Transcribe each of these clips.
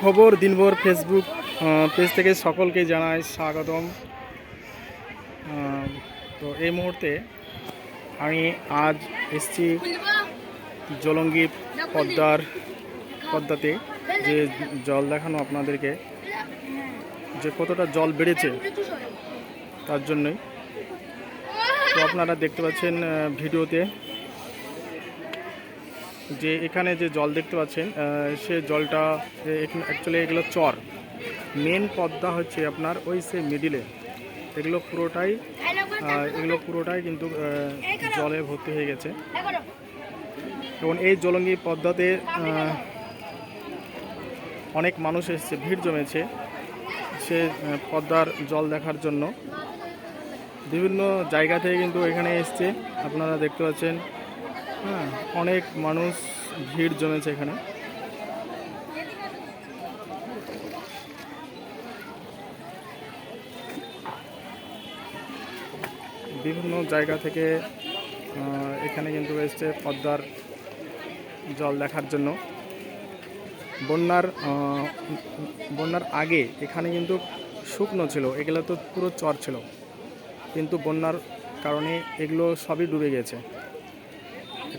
খবর দিনভর Facebook page থেকে সকলকে জানাই স্বাগতম। তো এই মুহূর্তে আমি আজ এসছি জলঙ্গি পদ্মার পদ্মাতে, যে জল দেখানো আপনাদেরকে, যে কতটা জল বেড়েছে তার জন্যই। তো আপনারা দেখতে পাচ্ছেন ভিডিওতে যে এখানে যে জল দেখতে পাচ্ছেন সে জলটা অ্যাকচুয়ালি এগুলো চর। মেন পদ্মা হচ্ছে আপনার ওই সে মিডিলে এগুলো পুরোটাই এগুলো পুরোটাই কিন্তু জলে ভর্তি হয়ে গেছে। এবং এই জলঙ্গি পদ্মাতে অনেক মানুষ এসছে, ভিড় জমেছে সে পদ্মার জল দেখার জন্য। বিভিন্ন জায়গা থেকে কিন্তু এখানে এসছে, আপনারা দেখতে পাচ্ছেন। হ্যাঁ অনেক মানুষ ভিড় জমেছে এখানে। বিভিন্ন জায়গা থেকে এখানে কিন্তু এসছে পদ্মার জল দেখার জন্য। বন্যার বন্যার আগে এখানে কিন্তু শুকনো ছিল, এগুলো তো পুরো চর ছিল। কিন্তু বন্যার কারণে এগুলো সবই ডুবে গেছে।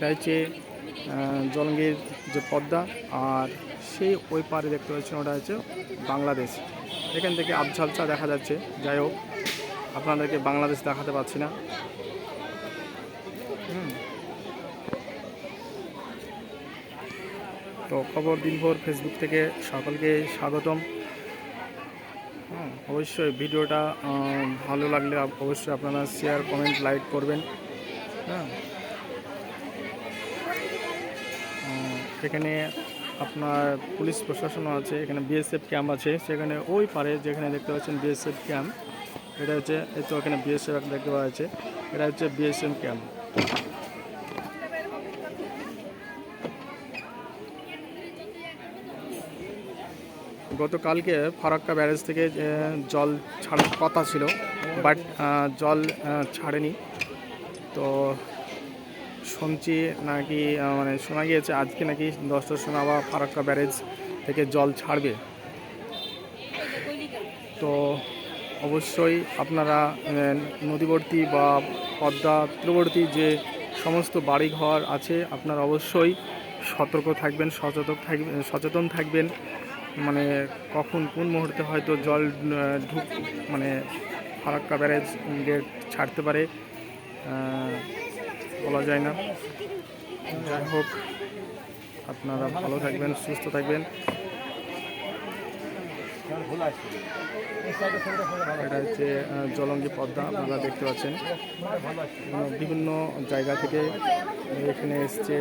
এটা হচ্ছে জলঙ্গির যে পদ্মা, আর সেই ওই পারে দেখতে পাচ্ছেন ওটা হচ্ছে বাংলাদেশ। এখান থেকে আবঝালসা দেখা যাচ্ছে। যাই হোক, আপনাদেরকে বাংলাদেশ দেখাতে পাচ্ছি না। তো খবর দিনভর ফেসবুক থেকে সকলকে স্বাগতম। অবশ্যই ভিডিওটা ভালো লাগলে অবশ্যই আপনারা শেয়ার কমেন্ট লাইক করবেন। হ্যাঁ। এখানে আপনার পুলিশ প্রশাসনও আছে, এখানে বিএসএফ ক্যাম্প আছে। সেখানে ওই পারে যেখানে দেখতে পাচ্ছেন বিএসএফ ক্যাম্প এটা হচ্ছে, এই তো এখানে বিএসএফ দেখতে পাওয়া যাচ্ছে, এটা হচ্ছে বিএসএফ ক্যাম্প গতকালকে ফারাক্কা ব্যারেজ থেকে জল ছাড়ার কথা ছিল, বাট জল ছাড়েনি। তো শুনছি নাকি মানে শোনা গিয়েছে আজকে নাকি দশটার সময় আবার ফারাক্কা ব্যারেজ থেকে জল ছাড়বে। তো অবশ্যই আপনারা নদীবর্তী বা পদ্মা তীরবর্তী যে সমস্ত বাড়িঘর আছে, আপনারা অবশ্যই সতর্ক থাকবেন সচেতন থাকবেন সচেতন থাকবেন। মানে কখন কোন মুহূর্তে হয়তো জল ঢুক মানে ফারাক্কা ব্যারেজ গেট ছাড়তে পারে। বলা যায় না। যাই হোক, আপনারা ভালো থাকবেন, সুস্থ থাকবেন। এটা হচ্ছে জলঙ্গি পদ্মা, আপনারা দেখতে পাচ্ছেন। বিভিন্ন জায়গা থেকে এখানে এসছে